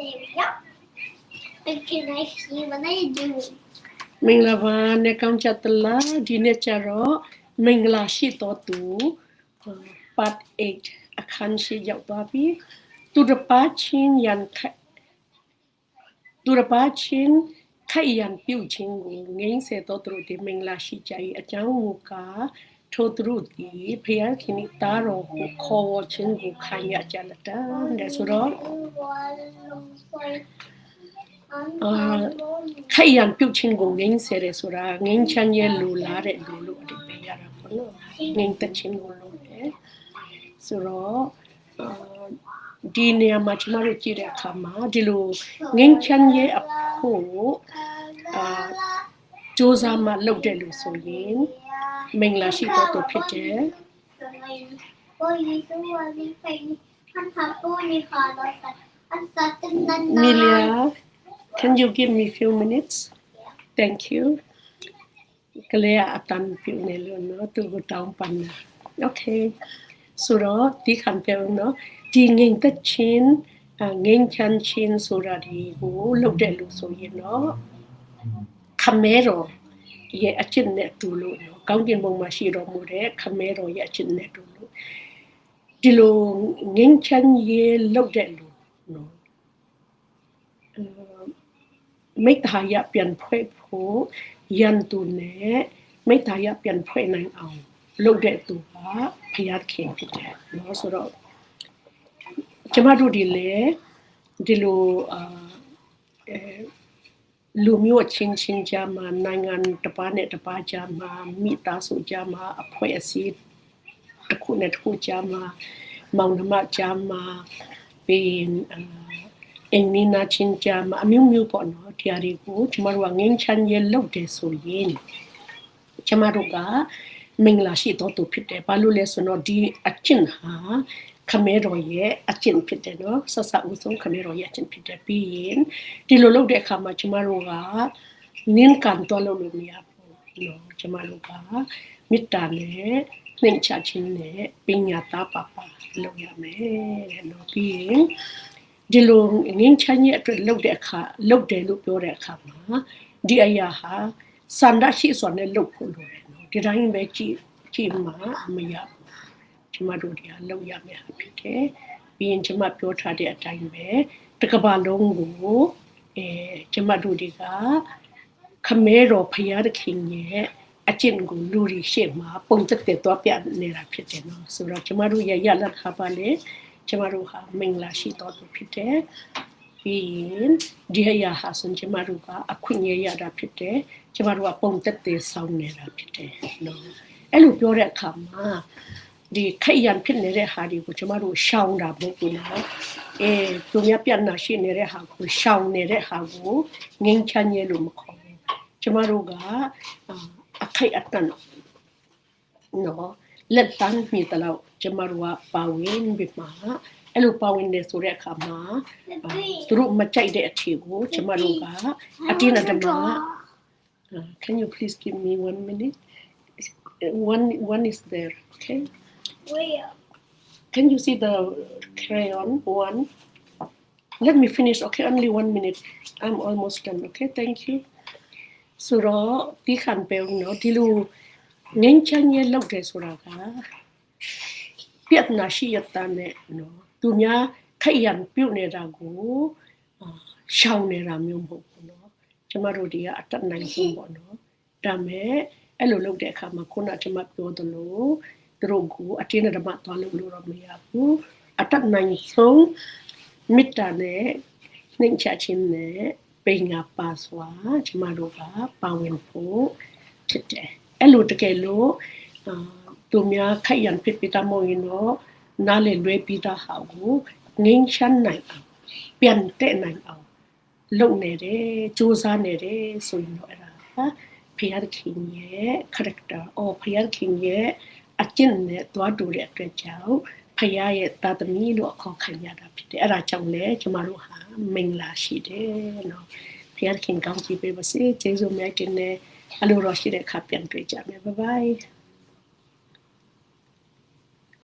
There we go. And can I see what are you doing? မင်္ဂလာပါနဲ့ကောင်းချတလားဒီနေ့ကျတော့မင်္ဂလာရှိတော်သူပတ်8အခန်းရှိရောက်သွားပြီသူတစ်ပါးချင်းရန်ခသူတစ်ပါးချင်းခိုက်ရန်ပြုတ်ချင်းကိုငိမ့်စေတော်သူတို့ဒီမင်္ဂလာရှိကြ၏အကြောင်းမူကား ထိုသူတို့ဒီဖျားခင်၏တားတော်ကိုခေါ်ဝေါ်ခြင်းကိုခံရကြလတာတဲ့ဆိုတော့ Uh, ခိုက်ရန်ပြုတ်ချင်းကိုငိမ့်စေတယ်ဆိုတာငိမ့်ချမ်းရဲ့လူလာတဲ့လူလို့အဓိပ္ပာယ်ရတာပေါ့နော်ငိမ့်သက်ချင်းကိုလို့တယ်ဆိုတော့အာဒီနေရာမှာကျွန်တော်တို့ကြည့်တဲ့အခါမှာဒီလိုငိမ့်ချမ်းရဲ့အဖို့အာစူးစမ်းမှလုပ်တယ်လို့ဆိုရင် မင်္ဂလာရှိတော်သူဖြစ်တယ်။ Milia, can you give me few minutes? Thank you. ကလေးအတန်ပြုနေလို့နော်သူကတောင်းပန်တာ။ Okay. ဆိုတော့ဒီခံပြောနော်ဒီငိမ့်သက်ချင်းငိမ့်ချမ်းချင်းဆိုတာဒီကိုလောက်တဲ့လူဆိုရင်နော်ခမဲတော့ ရဲ့အချစ်နဲ့တူလို့ကောင်းကင်ဘုံမှာရှိတော်မူတဲ့ခမဲတော်ရဲ့အချစ်နဲ့တူလို့ဒီလိုငင်းချမ်းရေလောက်တဲ့လူနော်မိတ်ဟာရပြန်ဖွဲ့ဖို့ယန်တူနဲ့မိတ်ဟာရပြန်ဖွဲ့နိုင်အောင်လုပ်တဲ့သူကဖယားခင်ဖြစ်တယ်နော်ဆိုတော့ကျမတို့ဒီလေဒီလိုအာ လူမျိုးချင်းချင်းကြမှာနိုင်ငံတစ်ပါးနဲ့တစ်ပါးကြမှာမိသားစုကြမှာအဖွဲ့အစည်းတစ်ခုနဲ့တစ်ခုကြမှာမောင်နှမကြမှာပြီးရင်အာအင်းနီနာချင်းကြမှာအမျိုးမျိုးပေါ့နော်တရားတွေကိုကျမတို့ကငင်းချမ်းရဲ့လုပ်တယ်ဆိုရင်ကျမတို့ကမင်္ဂလာရှိတော်သူဖြစ်တယ်ဘာလို့လဲဆိုတော့ဒီအချင်းဟာ ခမဲတော်ရဲ့အချင်းဖြစ်တယ်နော်ဆဆဦးဆုံးခမဲတော်ရဲ့အချင်းဖြစ်တယ်ပြီးရင်ဒီလိုလုပ်တဲ့အခါမှာကျမတို့ကနင်းကန်တော်လို့လို့မရဘူးနော်ကျမတို့ကမေတ္တာနဲ့နှိမ်ချခြင်းနဲ့ပညာသားပါပါလုပ်ရမယ်တဲ့နော်ပြီးရင်ဒီလိုငင်းချမ်းရဲ့အတွက်လုပ်တဲ့အခါလုပ်တယ်လို့ပြောတဲ့အခါမှာဒီအရာဟာစန္ဒရှိစွာနဲ့လုပ်ဖို့လိုတယ်နော်ဒီတိုင်းပဲကြည့်ကြည့်မှမရဘူး ကျမတို့ဒီဟာလုပ်ရမယ်ဟာဖြစ်တယ်ပြီးရင်ကျမပြောထားတဲ့အတိုင်းပဲတစ်ကမ္ဘာလုံးကိုအဲကျမတို့ဒီကခမဲတော်ဖရာသခင်ရဲ့အကျင့်ကိုလူတွေရှေ့မှာပုံသက်တဲ့တော့ပြနေတာဖြစ်တယ်နော်ဆိုတော့ကျမတို့ရဲ့ရလဒ်ဟာပါလေကျမတို့ဟာမင်္ဂလာရှိတော်သူဖြစ်တယ်။ပြီးရင်ဒီအရာဟာဆိုကျမတို့ကအခွင့်အရေးရတာဖြစ်တယ်။ကျမတို့ကပုံသက်သေးဆောင်နေတာဖြစ်တယ်နော်။အဲ့လိုပြောတဲ့အခါမှာ ဒီခိုက်ရန်ဖြစ်နေတဲ့ဟာတွေကိုကျမတို့ရှောင်တာမဟုတ်ဘူးနော်။အဲသူများပြန်လာရှိနေတဲ့ဟာကိုရှောင်နေတဲ့ဟာကိုငင်းချမ်းရဲလို့မခေါ်ဘူး။ကျမတို့ကအခိုက်အတန့်နော်လက်တန်းမိတလောက်ကျမတို့ကပါဝင်ပြီးမှာအဲ့လိုပါဝင်နေဆိုတဲ့အခါမှာအာသူတို့မကြိုက်တဲ့အထီကိုကျမတို့ကအတင်းအဓမ္မ Uh, can you please give me one minute? One one is there, okay? Where? Can you see the crayon one? Let me finish, okay? Only one minute. I'm almost done, okay? Thank you. ဆိုတော့ဒီခံပေဦးနော်ဒီလိုငင်းချမ်းရဲ့လောက်တယ်ဆိုတာကပြတ်နာရှိရတဲ့နဲ့နော်သူများခိုက်ရန်ပြုတ်နေတာကိုအာရှောင်နေတာမျိုးမဟုတ်ဘူးနော်ကျမတို့ဒီကအတက်နိုင်ဆုံးပေါ့နော်ဒါမဲ့အဲ့လိုလုပ်တဲ့အခါမှာခုနကကျမပြောသလို သူတို့ကိုအတင်းအဓမ္မသွားလို့လို့တော့မရဘူးအတက်နိုင်ဆုံးမေတ္တာနဲ့နှိမ်ချခြင်းနဲ့ပိညာပါစွာကျမတို့ကပါဝင်ဖို့ဖြစ်တယ်အဲ့လိုတကယ်လို့အာသူများခိုက်ရန်ဖြစ်ပြီးသားမဟုတ်ရင်တော့နားလေလွဲပြီးသားဟာကိုငင်းချမ်းနိုင်အောင်ပြန်တဲ့နိုင်အောင်လုပ်နေတယ်စူးစမ်းနေတယ်ဆိုရင်တော့အဲ့ဒါဟာဖျားခင်ရဲ့ character or ဖျားခင်ရဲ့ အကျင့်နဲ့တွားတူတဲ့အတွက်ကြောင့်ဖယားရဲ့တာသမီလို့အခေါ်ခံရတာဖြစ်တယ်အဲ့ဒါကြောင့်လေကျမတို့ဟာမင်္ဂလာရှိတယ်နော်ဖယားခင်ကောင်းချီးပေးပါစေကျေးဇူးများတင်တယ်အလိုတော်ရှိတဲ့အခါပြန်တွေ့ကြမယ်ဘိုင်ဘိုင်